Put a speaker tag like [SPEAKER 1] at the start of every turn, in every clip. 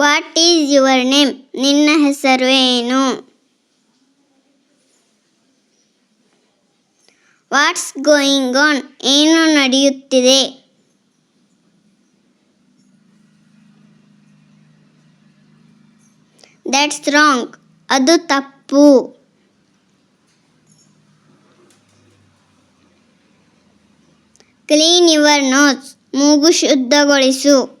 [SPEAKER 1] What is your name ನಿನ್ನ ಹೆಸರು ಏನು? ವಾಟ್ಸ್ ಗೋಯಿಂಗ್ ಆನ್ ಏನು ನಡೆಯುತ್ತಿದೆ? ದಟ್ಸ್ ರಾಂಗ್ ಅದು ತಪ್ಪು. ಕ್ಲೀನ್ ಯುವರ್ ನೋಸ್ ಮೂಗು ಶುದ್ಧಗೊಳಿಸು.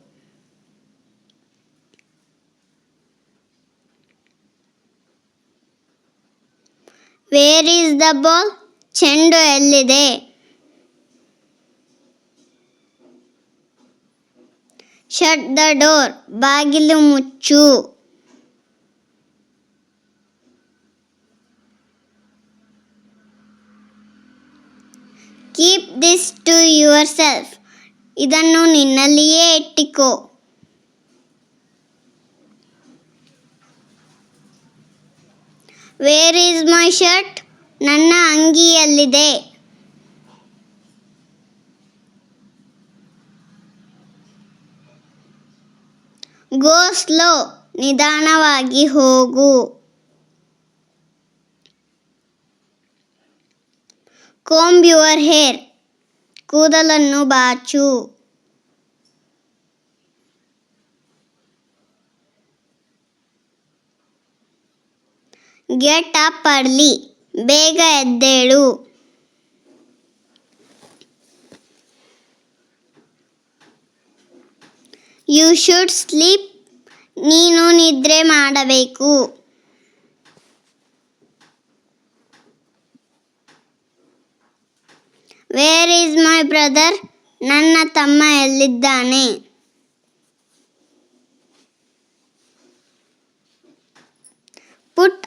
[SPEAKER 1] ವೇರ್ ಈಸ್ ದ ಬಾಲ್ ಚೆಂಡು ಎಲ್ಲಿದೆ ಶಟ್ ದ ಡೋರ್ ಬಾಗಿಲು ಮುಚ್ಚು. Keep this to yourself ಇದನ್ನು ನಿನ್ನಲ್ಲಿಯೇ ಇಟ್ಟಿಕೋ. ವೇರ್ ಈಸ್ ಮೈ ಶರ್ಟ್ ನನ್ನ ಅಂಗಿಯಲ್ಲಿದೆ. ಗೋ ಸ್ಲೋ ನಿಧಾನವಾಗಿ ಹೋಗು. ಕೋಂಬ್ ಯುವರ್ ಹೇರ್ ಕೂದಲನ್ನು ಬಾಚು. ಗೆಟ್ ಅಪ್ ಅರ್ಲಿ ಬೇಗ ಎದ್ದೇಳು. ಯು ಶುಡ್ ಸ್ಲೀಪ್ ನೀನು ನಿದ್ರೆ ಮಾಡಬೇಕು. ವೇರ್ ಈಸ್ ಮೈ ಬ್ರದರ್ ನನ್ನ ತಮ್ಮ ಎಲ್ಲಿದ್ದಾನೆ?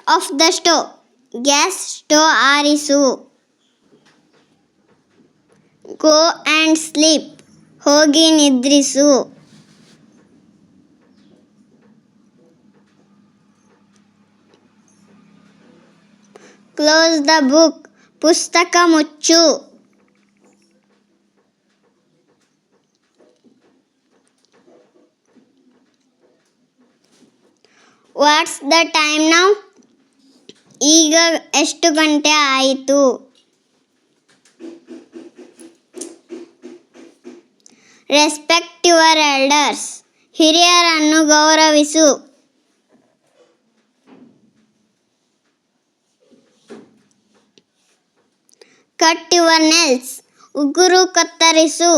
[SPEAKER 1] Off the stove gas stove ಆರಿಸು go and sleep ಹೋಗಿ ನಿದ್ರಿಸು. ಕ್ಲೋಸ್ ದ ಬುಕ್ ಪುಸ್ತಕ ಮುಚ್ಚು. ವಾಟ್ಸ್ ದ ಟೈಮ್ ನೌ ಈಗ ಎಷ್ಟು ಗಂಟೆ ಆಯಿತು? ರೆಸ್ಪೆಕ್ಟ್ ಯುವರ್ ಎಲ್ಡರ್ಸ್ ಹಿರಿಯರನ್ನು ಗೌರವಿಸು. ಕಟ್ ಯುವರ್ ನೆಲ್ಸ್ ಉಗುರು ಕತ್ತರಿಸು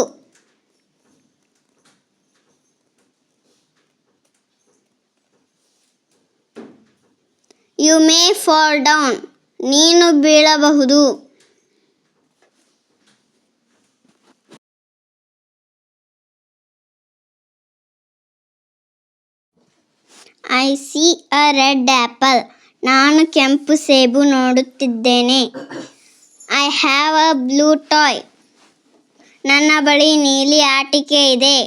[SPEAKER 1] ಯು ಮೇ ಫಾಲ್ ಡೌನ್ ನೀನು ಬೀಳಬಹುದು. I see a red apple ನಾನು ಕೆಂಪು ಸೇಬು ನೋಡುತ್ತಿದ್ದೇನೆ. I have a blue toy ನನ್ನ ಬಳಿ ನೀಲಿ ಆಟಿಕೆ ಇದೆ.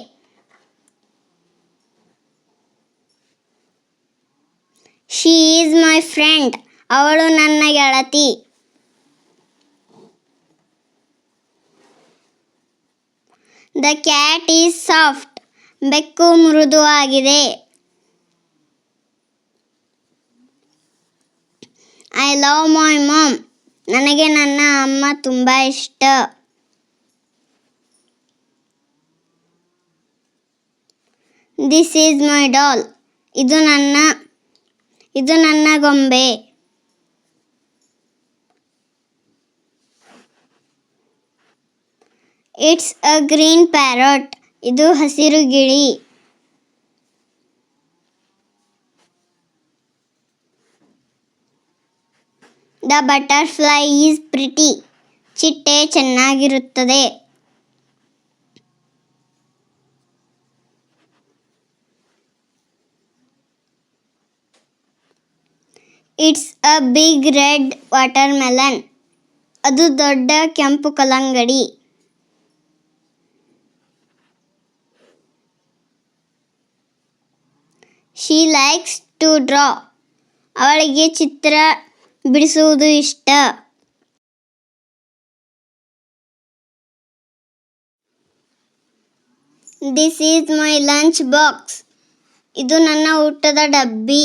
[SPEAKER 1] ಶಿ ಈಸ್ ಮೈ ಫ್ರೆಂಡ್ ಅವಳು ನನ್ನ ಗೆಳತಿ. ದ ಕ್ಯಾಟ್ ಈಸ್ ಸಾಫ್ಟ್ ಬೆಕ್ಕು ಮೃದುವಾಗಿದೆ ಐ ಲವ್ ಮೈ ಮಾಮ್ ನನಗೆ ನನ್ನ ಅಮ್ಮ ತುಂಬ ಇಷ್ಟ. ದಿಸ್ ಈಸ್ ಮೈ ಡಾಲ್ ಇದು ನನ್ನ ಇದು ನನ್ನ ಗೊಂಬೆ. ಇಟ್ಸ್ ಅ ಗ್ರೀನ್ ಪ್ಯಾರಟ್ ಇದು ಹಸಿರು ಗಿಳಿ. ದ ಬಟರ್ಫ್ಲೈ ಈಸ್ ಪ್ರಿಟಿ ಚಿಟ್ಟೆ ಚೆನ್ನಾಗಿರುತ್ತದೆ. It's a big red watermelon ಅದು ದೊಡ್ಡ ಕೆಂಪು ಕಲ್ಲಂಗಡಿ. ಶಿ ಲೈಕ್ಸ್ ಟು ಡ್ರಾ ಅವಳಿಗೆ ಚಿತ್ರ ಬಿಡಿಸುವುದು ಇಷ್ಟ. This is my lunch box ಇದು ನನ್ನ ಊಟದ ಡಬ್ಬಿ.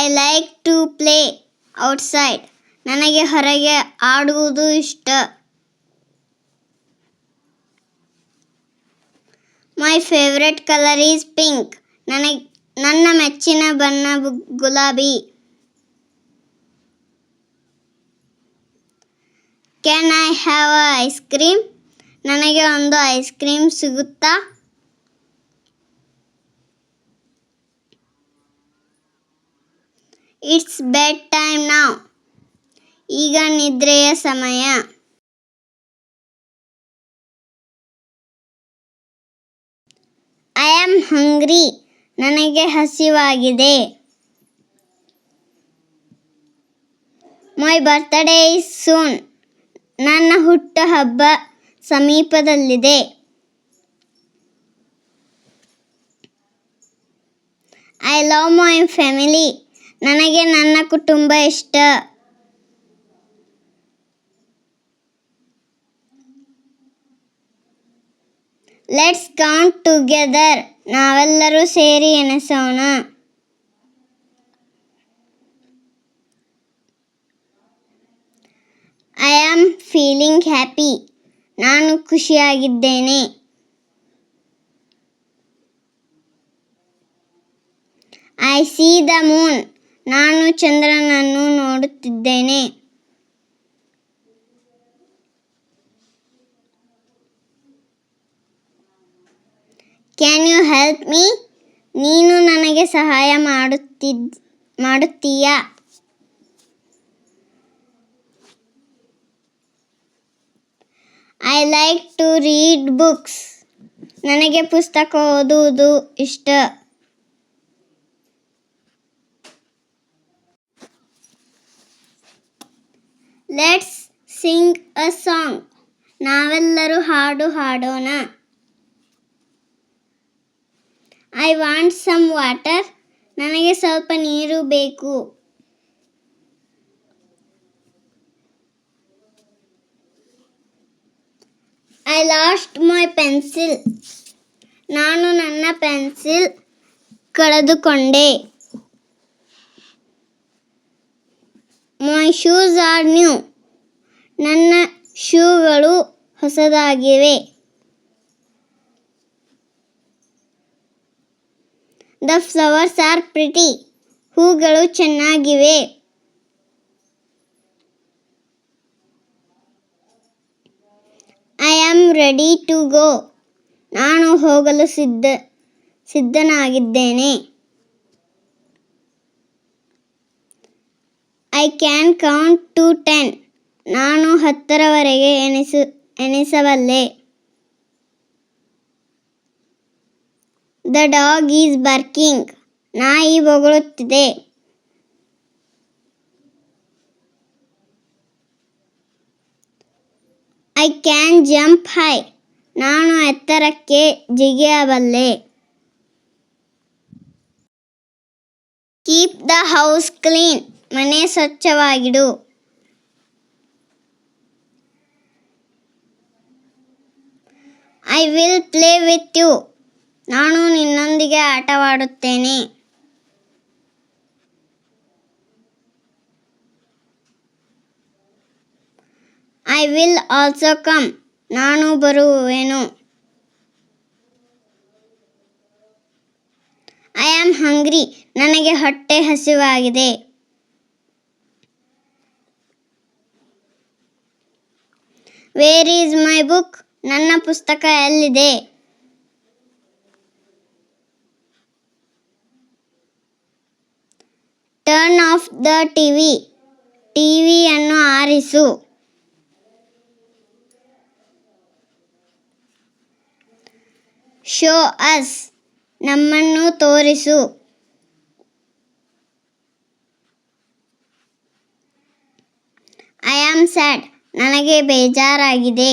[SPEAKER 1] I like to play outside ನನಗೆ ಹೊರಗೆ ಆಡುವುದು ಇಷ್ಟ. My favourite colour is pink ನನಗೆ, ನನ್ನ ಮೆಚ್ಚಿನ ಬಣ್ಣ ಗುಲಾಬಿ. Can I have ice cream ನನಗೆ ಒಂದು ಐಸ್ ಕ್ರೀಮ್ ಸಿಗುತ್ತಾ? ಇಟ್ಸ್ ಬೆಡ್ ಟೈಮ್ ನಾವ್ ಈಗ ನಿದ್ರೆಯ ಸಮಯ. ಐ ಆಮ್ ಹಂಗ್ರಿ ನನಗೆ ಹಸಿವಾಗಿದೆ. ಮೈ ಬರ್ತ್ಡೇ ಇಸ್ ಸೂನ್ ನನ್ನ ಹುಟ್ಟುಹಬ್ಬ ಸಮೀಪದಲ್ಲಿದೆ. ಐ ಲವ್ ಮೈ ಫ್ಯಾಮಿಲಿ ನನಗೆ ನನ್ನ ಕುಟುಂಬ ಇಷ್ಟ. ಲೆಟ್ಸ್ ಕೌಂಟ್ ಟುಗೆದರ್ ನಾವೆಲ್ಲರೂ ಸೇರಿ ಎಣಿಸೋಣ. ಐ ಆಮ್ ಫೀಲಿಂಗ್ ಹ್ಯಾಪಿ ನಾನು ಖುಷಿಯಾಗಿದ್ದೇನೆ. ಐ ಸಿ ದ ಮೂನ್ ನಾನು ಚಂದ್ರನನ್ನು ನೋಡುತ್ತಿದ್ದೇನೆ. ಕ್ಯಾನ್ ಯು ಹೆಲ್ಪ್ ಮೀ ನೀನು ನನಗೆ ಸಹಾಯ ಮಾಡುತ್ತಿದ್, ಮಾಡುತ್ತೀಯಾ? I like to read books ನನಗೆ ಪುಸ್ತಕ ಓದುವುದು ಇಷ್ಟ. ಲೆಟ್ಸ್ ಸಿಂಗ್ ಅ ಸಾಂಗ್ ನಾವೆಲ್ಲರೂ ಹಾಡು ಹಾಡೋಣ. ಐ ವಾಂಟ್ ಸಮ್ ವಾಟರ್ ನನಗೆ ಸ್ವಲ್ಪ ನೀರು ಬೇಕು. ಐ ಲಾಸ್ಟ್ ಮೈ ಪೆನ್ಸಿಲ್ ನಾನು ನನ್ನ ಪೆನ್ಸಿಲ್ ಕಳೆದುಕೊಂಡೆ. ಮೈ ಶೂಸ್ ಆರ್ ನ್ಯೂ ನನ್ನ ಶೂಗಳು ಹೊಸದಾಗಿವೆ. ದ ಫ್ಲವರ್ಸ್ ಆರ್ ಪ್ರಿಟಿ ಹೂಗಳು ಚೆನ್ನಾಗಿವೆ. I am ready to go ನಾನು ಹೋಗಲು ಸಿದ್ಧ, ಸಿದ್ಧನಾಗಿದ್ದೇನೆ. I can count to ten ನಾನು ಹತ್ತರವರೆಗೆ ಎಣಿಸು, ಎಣಿಸಬಲ್ಲೆ. ದ ಡಾಗ್ ಈಸ್ ಬರ್ಕಿಂಗ್ ನಾಯಿ ಬೊಗಳುತ್ತಿದೆ. ಐ ಕ್ಯಾನ್ ಜಂಪ್ ಹೈ ನಾನು ಎತ್ತರಕ್ಕೆ ಜಿಗಿಯಬಲ್ಲೆ. ಕೀಪ್ ದ ಹೌಸ್ ಕ್ಲೀನ್ ಮನೆ ಸ್ವಚ್ಛವಾಗಿಡು. I will play with you ನಾನು ನಿನ್ನೊಂದಿಗೆ ಆಟವಾಡುತ್ತೇನೆ. ಐ ವಿಲ್ ಆಲ್ಸೋ ಕಮ್ ನಾನು ಬರುವೆನು. ಐ ಆಮ್ ಹಂಗ್ರಿ ನನಗೆ ಹೊಟ್ಟೆ ಹಸಿವಾಗಿದೆ. ವೇರ್ ಈಸ್ ಮೈ ಬುಕ್ ನನ್ನ ಪುಸ್ತಕ ಎಲ್ಲಿದೆ? ಟರ್ನ್ ಆಫ್ ದ ಟಿವಿ ಟಿವಿಯನ್ನು ಆರಿಸು. ಶೋ ಅಸ್ ನಮ್ಮನ್ನು ತೋರಿಸು. ಐ ಆಮ್ ಸ್ಯಾಡ್ ನನಗೆ ಬೇಜಾರಾಗಿದೆ.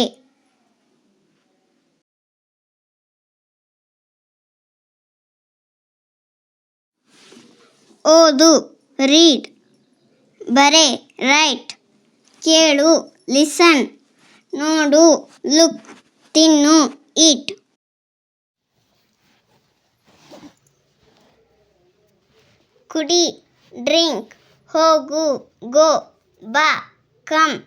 [SPEAKER 1] ಓದು, ರೀಡ್, ಬರೆ, ರೈಟ್, ಕೇಳು, ಲಿಸನ್, ನೋಡು, ಲುಕ್, ತಿನ್ನು, ಈಟ್. ಕುಡಿ, ಡ್ರಿಂಕ್, ಹೋಗು, ಗೋ, ಬಾ, ಕಮ್.